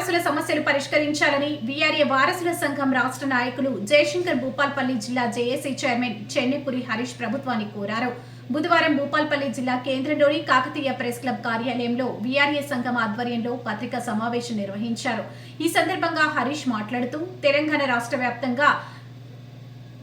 వారసుల సమస్యలు పరిష్కరించాలని వీఆర్ఏ వారసుల సంఘం రాష్ట్ర నాయకులు జయశంకర్ భూపాల్పల్లి జిల్లా జేఏసీ చైర్మన్ చెన్నెపురి హరీష్ ప్రభుత్వాన్ని కోరారు. బుధవారం భూపాల్పల్లి జిల్లా కేంద్రంలోని కాకతీయ ప్రెస్ క్లబ్ కార్యాలయంలో వీఆర్ఏ సంఘం ఆధ్వర్యంలో పత్రికా సమావేశం నిర్వహించారు. ఈ సందర్భంగా హరీష్ మాట్లాడుతూ తెలంగాణ రాష్ట్ర వ్యాప్తంగా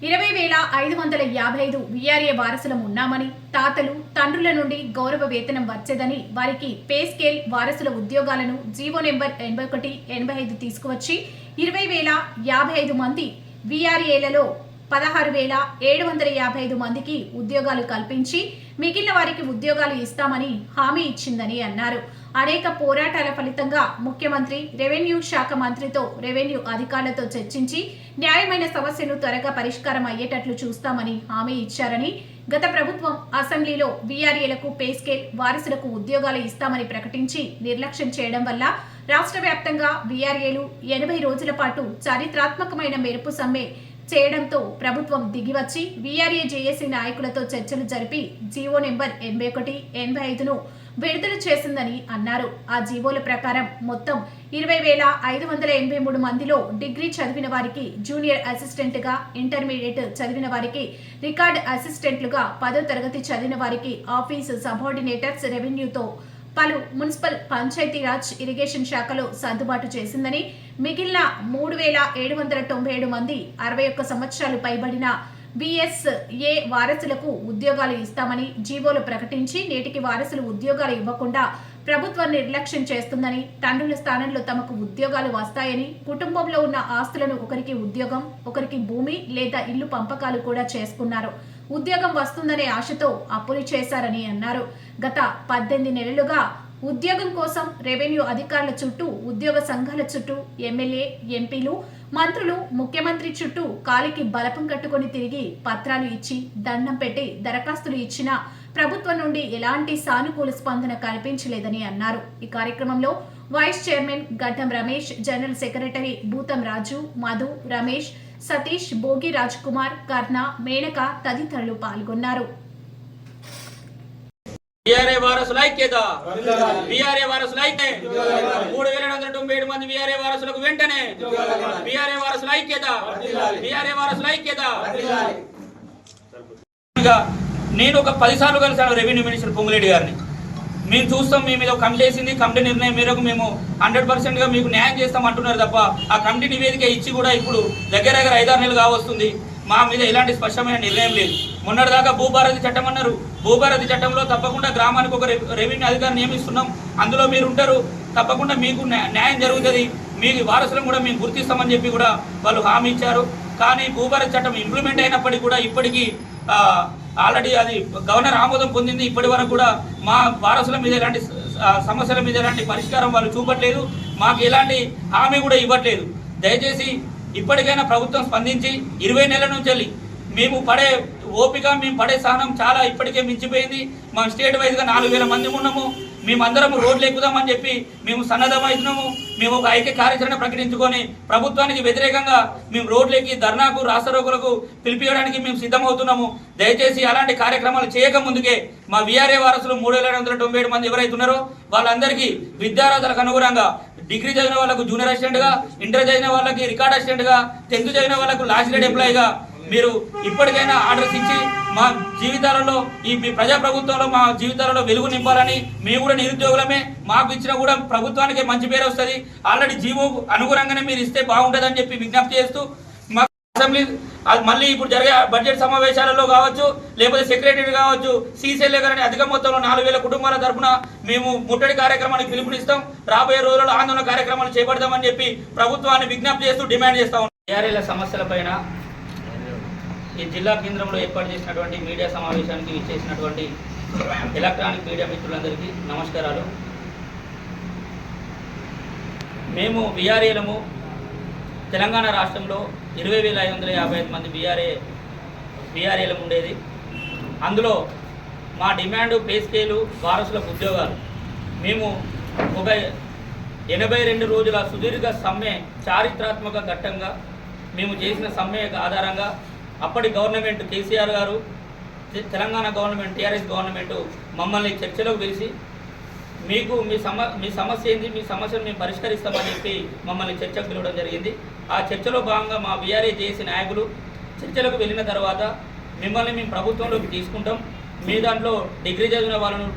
ఇరవై వేల ఐదు వందల యాభై ఐదు వీఆర్ఏ వారసులం ఉన్నామని తాతలు తండ్రుల నుండి గౌరవ వేతనం వచ్చేదని వారికి పే స్కేల్ వారసుల ఉద్యోగాలను జీవో నెంబర్ ఎనభై ఒకటి ఎనభై ఐదు తీసుకువచ్చి ఇరవై వేల యాభై ఐదు మంది వీఆర్ఏలలో పదహారు వేల ఏడు వందల యాభై ఐదు మందికి ఉద్యోగాలు కల్పించి మిగిలిన వారికి ఉద్యోగాలు ఇస్తామని హామీ ఇచ్చిందని అన్నారు. అనేక పోరాటాల ఫలితంగా ముఖ్యమంత్రి రెవెన్యూ శాఖ మంత్రితో రెవెన్యూ అధికారులతో చర్చించి న్యాయమైన సమస్యను త్వరగా పరిష్కారం అయ్యేటట్లు చూస్తామని హామీ ఇచ్చారని గత ప్రభుత్వం అసెంబ్లీలో వీఆర్ఏలకు పే స్కేల్ వారసులకు ఉద్యోగాలు ఇస్తామని ప్రకటించి నిర్లక్ష్యం చేయడం వల్ల రాష్ట్ర వ్యాప్తంగా వీఆర్ఏలు ఎనభై రోజుల పాటు చారిత్రాత్మకమైన మెరుపు సమ్మె చేయడంతో ప్రభుత్వం దిగివచ్చి వీఆర్ఏ జేఏసీ నాయకులతో చర్చలు జరిపి జీవో నెంబర్ ఎనభై ఒకటి ఎనభై ఐదును విడుదల చేసిందని అన్నారు. ఆ జీవోల ప్రకారం మొత్తం ఇరవై వేల ఐదు వందల ఎనభై మూడు మందిలో డిగ్రీ చదివిన వారికి జూనియర్ అసిస్టెంట్గా ఇంటర్మీడియట్ చదివిన వారికి రికార్డ్ అసిస్టెంట్లుగా పదో తరగతి చదివిన వారికి ఆఫీస్ సబార్డినేటర్స్ రెవెన్యూతో పలు మున్సిపల్ పంచాయతీరాజ్ ఇరిగేషన్ శాఖలో సర్దుబాటు చేసిందని మిగిలిన మూడు వేల ఏడు వందల తొంభై ఏడు మంది అరవై ఒక్క సంవత్సరాలు పైబడిన బిఎస్ఏ వారసులకు ఉద్యోగాలు ఇస్తామని జీవోలు ప్రకటించి నేటికి వారసులు ఉద్యోగాలు ఇవ్వకుండా ప్రభుత్వం నిర్లక్ష్యం చేస్తుందని తండ్రుల స్థానంలో తమకు ఉద్యోగాలు వస్తాయని కుటుంబంలో ఉన్న ఆస్తులను ఒకరికి ఉద్యోగం ఒకరికి భూమి లేదా ఇల్లు పంపకాలు కూడా చేసుకున్నారు. ఉద్యోగం వస్తుందనే ఆశతో అప్పులు చేశారని అన్నారు. గత పద్దెనిమిది నెలలుగా ఉద్యోగం కోసం రెవెన్యూ అధికారుల చుట్టూ ఉద్యోగ సంఘాల చుట్టూ ఎమ్మెల్యే ఎంపీలు మంత్రులు ముఖ్యమంత్రి చుట్టూ కాలికి బలపం కట్టుకొని తిరిగి పత్రాలు ఇచ్చి దండం పెట్టి దరఖాస్తులు ఇచ్చినా ప్రభుత్వం నుండి ఎలాంటి సానుకూల స్పందన కనిపించలేదని అన్నారు. ఈ కార్యక్రమంలో వైస్ చైర్మన్ గడ్డం రమేష్ జనరల్ సెక్రటరీ భూతం రాజు మధు రమేష్ సతీష్ భోగి రాజ్ కుమార్ కర్ణ మేనక తదితరులు పాల్గొన్నారు. బీఆర్ఏ వారసుల ఐక్యత. బీఆర్ఏ వారసుల ఐక్యత మూడు వేల వందల తొంభై ఏడు మంది బీఆర్ఏ వారసులకు వెంటనే. బీఆర్ఏ వారసుల ఐక్యత. బీఆర్ఏ వారసుల ఐక్యత. నేను ఒక పదిసార్లు కలిసాను రెవెన్యూ మినిస్టర్ పొంగులేటి గారిని. మేము చూస్తాం మీ మీద కమిటీ వేసింది కమిటీ నిర్ణయం మేరకు మేము హండ్రెడ్ పర్సెంట్గా మీకు న్యాయం చేస్తాం అంటున్నారు తప్ప ఆ కమిటీ నివేదిక ఇచ్చి కూడా ఇప్పుడు దగ్గర దగ్గర ఐదారు నెలలు కావస్తుంది. మా మీద ఎలాంటి స్పష్టమైన నిర్ణయం లేదు. మొన్నటిదాకా భూభారతి చట్టం అన్నారు. భూభారతి చట్టంలో తప్పకుండా గ్రామానికి ఒక రెవెన్యూ అధికారి నియమిస్తున్నాం. అందులో మీరు ఉంటారు తప్పకుండా మీకు న్యాయం జరుగుతుంది. మీ వారసులను కూడా మేము గుర్తిస్తామని చెప్పి కూడా వాళ్ళు హామీ ఇచ్చారు. కానీ భూభారతి చట్టం ఇంప్లిమెంట్ అయినప్పటికీ కూడా ఇప్పటికీ ఆల్రెడీ అది గవర్నర్ ఆమోదం పొందింది. ఇప్పటి వరకు కూడా మా వారసుల మీద ఎలాంటి సమస్యల మీద ఎలాంటి పరిష్కారం వాళ్ళు చూపట్లేదు. మాకు ఎలాంటి హామీ కూడా ఇవ్వట్లేదు. దయచేసి ఇప్పటికైనా ప్రభుత్వం స్పందించి ఇరవై నెలల నుంచి వెళ్ళి మేము పడే ఓపిక మేము పడే సహనం చాలా ఇప్పటికే మించిపోయింది. మా స్టేట్ వైజ్గా నాలుగు వేల మంది ఉన్నాము. మేమందరం రోడ్లు ఎక్కుదామని చెప్పి మేము సన్నద్ధమవుతున్నాము. మేము ఒక ఐక్య కార్యాచరణ ప్రకటించుకొని ప్రభుత్వానికి వ్యతిరేకంగా మేము రోడ్లెక్కి ధర్నాకు రాష్ట్రోకులకు పిలిపించడానికి మేము సిద్ధమవుతున్నాము. దయచేసి అలాంటి కార్యక్రమాలు చేయక ముందుకే మా విఆర్ఏ వారసులు మూడు వేల వందల తొంభై ఏడు మంది ఎవరైతున్నారో వాళ్ళందరికీ విద్యారాధులకు అనుగుణంగా డిగ్రీ చదివిన వాళ్ళకు జూనియర్ అసిస్టెంట్గా ఇంటర్ చదివిన వాళ్ళకి రికార్డ్ అసిస్టెంట్గా టెన్త్ చదివిన వాళ్ళకు లాస్ట్ గ్రేడ్ ఎంప్లాయ్గా మీరు ఇప్పటికైనా ఆర్డర్స్ ఇచ్చి మా జీవితాలలో ఈ మీ ప్రజా ప్రభుత్వంలో మా జీవితాలలో వెలుగు నింపాలని మేము కూడా నిరుద్యోగులమే. మాకు ఇచ్చినా కూడా ప్రభుత్వానికి మంచి పేరు వస్తుంది. ఆల్రెడీ జీవో అనుగుణంగానే మీరు ఇస్తే బాగుంటుందని చెప్పి విజ్ఞప్తి చేస్తూ మా అసెంబ్లీ అది మళ్ళీ ఇప్పుడు జరిగే బడ్జెట్ సమావేశాలలో కావచ్చు లేకపోతే సెక్రటరీ కావచ్చు సీసీఎల్ఏ గారిని అధిక మొత్తంలో నాలుగు వేల కుటుంబాల తరఫున మేము ముట్టడి కార్యక్రమానికి పిలుపునిస్తాం. రాబోయే రోజుల్లో ఆందోళన కార్యక్రమాలు చేపడతామని చెప్పి ప్రభుత్వాన్ని విజ్ఞప్తి చేస్తూ డిమాండ్ చేస్తా ఉన్నాం. ఏఆర్ఎల్ సమస్యలపైన ఈ జిల్లా కేంద్రంలో ఏర్పాటు చేసినటువంటి మీడియా సమావేశానికి ఇచ్చేసినటువంటి ఎలక్ట్రానిక్ మీడియా మిత్రులందరికీ నమస్కారాలు. మేము విఆర్ఏలము తెలంగాణ రాష్ట్రంలో ఇరవై వేల ఐదు వందల యాభై ఐదు మంది బీఆర్ఏ బీఆర్ఏలం ఉండేది. అందులో మా డిమాండ్ పే స్కేలు వారసులకు ఉద్యోగాలు. మేము ఒక ఎనభై రెండు రోజుల సుదీర్ఘ సమ్మె చారిత్రాత్మక ఘట్టంగా మేము చేసిన సమ్మె ఆధారంగా అప్పటి గవర్నమెంట్ కేసీఆర్ గారు తెలంగాణ గవర్నమెంట్ టీఆర్ఎస్ గవర్నమెంట్ మమ్మల్ని చర్చలోకి పిలిచి మీకు మీ సమ మీ సమస్య ఏంది? మీ సమస్యను మేము పరిష్కరిస్తామని చెప్పి మమ్మల్ని చర్చకు పిలవడం జరిగింది. ఆ చర్చలో భాగంగా మా బీఆర్ఏ చేసే నాయకులు చర్చలకు వెళ్ళిన తర్వాత మిమ్మల్ని మేము ప్రభుత్వంలోకి తీసుకుంటాం. మీ దాంట్లో డిగ్రీ చదివిన వాళ్ళను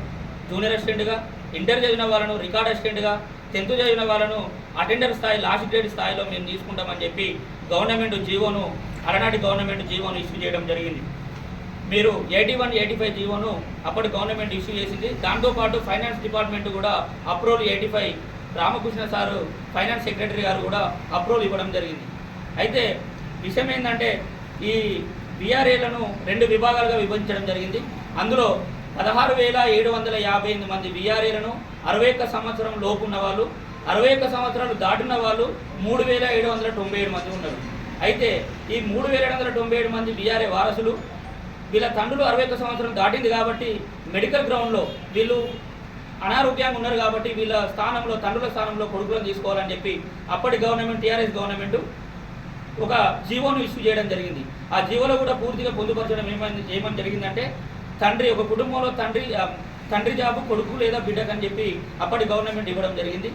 జూనియర్ అసిస్టెంట్గా ఇంటర్ చదివిన వాళ్ళను రికార్డ్ అసిస్టెంట్గా టెన్త్ చదివిన వాళ్ళను అటెండర్ స్థాయి లాస్ట్ గ్రేడ్ స్థాయిలో మేము తీసుకుంటామని చెప్పి గవర్నమెంట్ జీవోను అలనాటి గవర్నమెంట్ జీవోను ఇష్యూ చేయడం జరిగింది. మీరు ఎయిటీ వన్ ఎయిటీ ఫైవ్ జీవోను అప్పటి గవర్నమెంట్ ఇష్యూ చేసింది. దాంతోపాటు ఫైనాన్స్ డిపార్ట్మెంట్ కూడా approval eighty five Ramakrishna sir finance secretary గారు కూడా అప్రూవల్ ఇవ్వడం జరిగింది. అయితే విషయం ఏంటంటే ఈ బీఆర్ఏలను రెండు విభాగాలుగా విభజించడం జరిగింది. అందులో పదహారు వేల ఏడు వందల యాభై ఎనిమిది మంది బీఆర్ఏలను అరవై ఒక్క సంవత్సరం లోపు ఉన్న వాళ్ళు అరవై ఒక్క సంవత్సరాలు దాటిన వాళ్ళు మూడు వేల ఏడు వందల తొంభై ఏడు మంది ఉన్నారు. అయితే ఈ మూడు వేల ఏడు వందల తొంభై ఏడు మంది బీఆర్ఏ వారసులు వీళ్ళ తండ్రులు అరవై ఒక్క సంవత్సరం దాటింది కాబట్టి మెడికల్ గ్రౌండ్లో వీళ్ళు అనారోగ్యంగా ఉన్నారు కాబట్టి వీళ్ళ స్థానంలో తండ్రుల స్థానంలో కొడుకులను తీసుకోవాలని చెప్పి అప్పటి గవర్నమెంట్ టీఆర్ఎస్ గవర్నమెంట్ ఒక జీవోను ఇష్యూ చేయడం జరిగింది. ఆ జీవోలో కూడా పూర్తిగా పొందుపరచడం ఏమైంది ఏమని జరిగిందంటే తండ్రి ఒక కుటుంబంలో తండ్రి తండ్రి జాబు కొడుకు లేదా బిడ్డకు అని చెప్పి అప్పటి గవర్నమెంట్ ఇవ్వడం జరిగింది.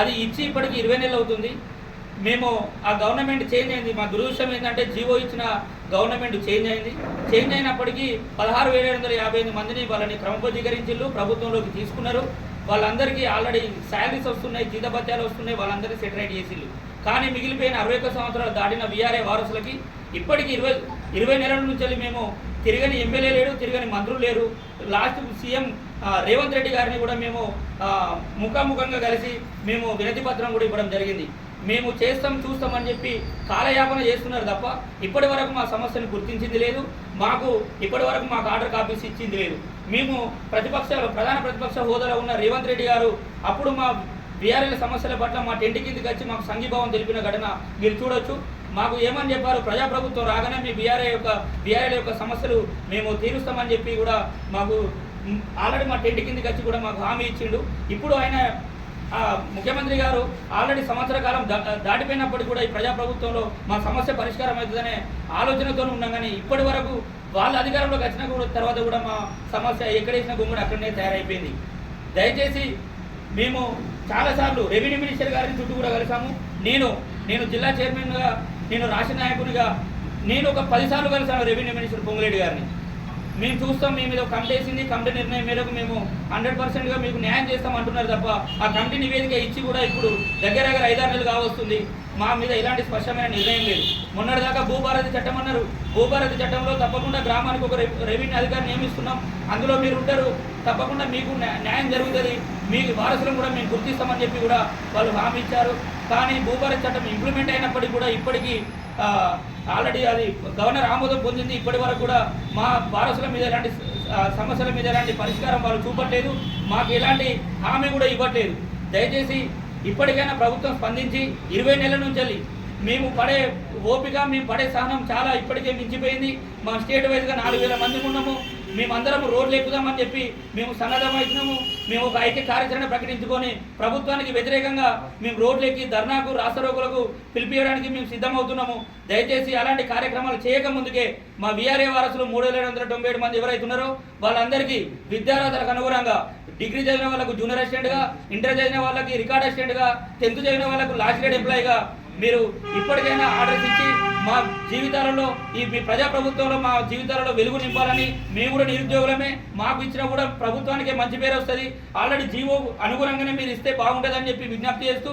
అది ఇచ్చి ఇప్పటికి ఇరవై నెలలు అవుతుంది. మేము ఆ గవర్నమెంట్ చేంజ్ అయింది. మా దురదృష్టం ఏంటంటే జీవో ఇచ్చిన గవర్నమెంట్ చేంజ్ అయింది. చేంజ్ అయినప్పటికీ పదహారు వేల వందల యాభై ఎనిమిది మందిని వాళ్ళని క్రమబద్ధీకరించిళ్ళు ప్రభుత్వంలోకి తీసుకున్నారు. వాళ్ళందరికీ ఆల్రెడీ శాలరీస్ వస్తున్నాయి జీతభత్యాలు వస్తున్నాయి వాళ్ళందరినీ సెటరేట్ చేసిళ్ళు. కానీ మిగిలిపోయిన అరవై ఒక్క సంవత్సరాలు దాటిన వీఆర్ఏ వారసులకి ఇప్పటికి ఇరవై ఇరవై నెలల నుంచి మేము తిరగని ఎమ్మెల్యే లేడు తిరగని మంత్రులు లేరు. లాస్ట్ సీఎం రేవంత్ రెడ్డి గారిని కూడా మేము ముఖాముఖంగా కలిసి మేము వినతి పత్రం కూడా ఇవ్వడం జరిగింది. మేము చేస్తాం చూస్తామని చెప్పి కాలయాపన చేస్తున్నారు తప్ప ఇప్పటి వరకు మా సమస్యను గుర్తించింది లేదు. మాకు ఇప్పటి వరకు మాకు ఆర్డర్ కాపీస్ ఇచ్చింది లేదు. మేము ప్రతిపక్ష ప్రధాన ప్రతిపక్ష హోదాలో ఉన్న రేవంత్ రెడ్డి గారు అప్పుడు మా బీఆర్ఎల్ సమస్యల పట్ల మా టెంట్ కిందకి వచ్చి మాకు సంఘీభావం తెలిపిన ఘటన మీరు చూడొచ్చు. మాకు ఏమని చెప్పారు? ప్రజాప్రభుత్వం రాగానే మీ బీఆర్ఏ యొక్క బీఆర్ఎల్ యొక్క సమస్యలు మేము తీరుస్తామని చెప్పి కూడా మాకు ఆల్రెడీ మా టెంట్ కిందకి వచ్చి కూడా మాకు హామీ ఇచ్చిండు. ఇప్పుడు ఆయన ముఖ్యమంత్రి గారు ఆల్రెడీ సంవత్సర కాలం దా- దాటిపోయినప్పటికీ కూడా ఈ ప్రజాప్రభుత్వంలో మా సమస్య పరిష్కారం అవుతుందనే ఆలోచనతో ఉన్నాం. కానీ ఇప్పటి వరకు వాళ్ళ అధికారంలోకి వచ్చిన కూడా తర్వాత కూడా మా సమస్య ఎక్కడేసిన గుమ్మడి అక్కడనే తయారైపోయింది. దయచేసి మేము చాలాసార్లు రెవెన్యూ మినిస్టర్ గారిని చుట్టూ కూడా కలిసాము. నేను నేను జిల్లా చైర్మన్గా నేను రాష్ట్ర నాయకునిగా నేను ఒక పదిసార్లు కలిసాను రెవెన్యూ మినిస్టర్ పొంగులేటి గారిని. మేము చూస్తాం మీ మీద కమిటీ వేసింది కమిటీ నిర్ణయం మేరకు మేము హండ్రెడ్ పర్సెంట్గా మీకు న్యాయం చేస్తాం అంటున్నారు తప్ప ఆ కమిటీ నివేదిక ఇచ్చి కూడా ఇప్పుడు దగ్గర దగ్గర ఐదారు నెలలు కావస్తుంది. మా మీద ఎలాంటి స్పష్టమైన నిర్ణయం లేదు. మొన్నటిదాకా భూభారతి చట్టం అన్నారు. భూభారతి చట్టంలో తప్పకుండా గ్రామానికి ఒక రెవెన్యూ అధికారి నియమిస్తున్నాం. అందులో మీరు ఉంటారు. తప్పకుండా మీకు న్యాయం జరుగుతుంది. మీ వారసులను కూడా మేము గుర్తిస్తామని చెప్పి కూడా వాళ్ళు హామీ ఇచ్చారు. కానీ భూభారతి చట్టం ఇంప్లిమెంట్ అయినప్పటికీ కూడా ఇప్పటికీ ఆల్రెడీ అది గవర్నర్ ఆమోదం పొందింది. ఇప్పటి వరకు కూడా మా వారసుల మీద ఎలాంటి సమస్యల మీద ఎలాంటి పరిష్కారం వాళ్ళు చూపట్లేదు. మాకు ఎలాంటి హామీ కూడా ఇవ్వట్లేదు. దయచేసి ఇప్పటికైనా ప్రభుత్వం స్పందించి ఇరవై నెలల నుంచి వెళ్ళి మేము పడే ఓపిక మేము పడే సహనం చాలా ఇప్పటికే మించిపోయింది. మా స్టేట్ వైజ్గా నాలుగు వేల మంది ఉన్నాము. మేమందరం రోడ్లు ఎక్కుదామని చెప్పి మేము సన్నద్ధమవుతున్నాము మేము ఒక ఐక్య కార్యాచరణ ప్రకటించుకొని ప్రభుత్వానికి వ్యతిరేకంగా మేము రోడ్లు ఎక్కి ధర్నాకు రాష్ట్రోగులకు పిలిపియడానికి మేము సిద్ధమవుతున్నాము. దయచేసి అలాంటి కార్యక్రమాలు చేయక ముందుకే మా వీఆర్ఏ వారసులు మూడు వేల ఏడు వందల తొంభై ఏడు మంది ఎవరైతే ఉన్నారో వాళ్ళందరికీ విద్యార్హతలకు అనుగుణంగా డిగ్రీ చదివిన వాళ్ళకు జూనియర్ అసిస్టెంట్గా ఇంటర్ చదివిన వాళ్ళకి రికార్డ్ అసిస్టెంట్గా టెన్త్ చదివిన వాళ్ళకు లాస్ట్ గ్రేడ్ ఎంప్లాయీగా మీరు ఇప్పటికైనా ఆర్డర్స్ ఇచ్చి మా జీవితాలలో ఈ మీ ప్రజాప్రభుత్వంలో మా జీవితాలలో వెలుగు నింపాలని మేము కూడా నిరుద్యోగులమే. మాకు ఇచ్చినా కూడా ప్రభుత్వానికే మంచి పేరు వస్తుంది. ఆల్రెడీ జీవో అనుగుణంగానే మీరు ఇస్తే బాగుంటుందని చెప్పి విజ్ఞప్తి చేస్తూ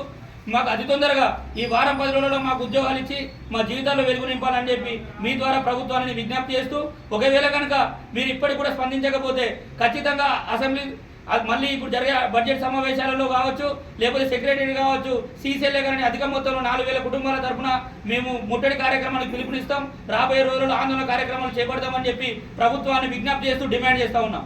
మాకు అతి తొందరగా ఈ వారం పది రోజుల్లో మాకు ఉద్యోగాలు ఇచ్చి మా జీవితాల్లో వెలుగు నింపాలని చెప్పి మీ ద్వారా ప్రభుత్వాన్ని విజ్ఞప్తి చేస్తూ ఒకవేళ కనుక మీరు ఇప్పటికి కూడా స్పందించకపోతే ఖచ్చితంగా అసెంబ్లీ అది మళ్ళీ ఇప్పుడు జరిగే బడ్జెట్ సమావేశాలలో కావచ్చు లేకపోతే సెక్రటరీ కావచ్చు సీసీఎల్ఏ గారిని అధిక మొత్తంలో నాలుగు వేల కుటుంబాల తరఫున మేము ముట్టడి కార్యక్రమానికి పిలుపునిస్తాం. రాబోయే రోజుల్లో ఆందోళన కార్యక్రమాలు చేపడతామని చెప్పి ప్రభుత్వాన్ని విజ్ఞప్తి చేస్తూ డిమాండ్ చేస్తా ఉన్నాం.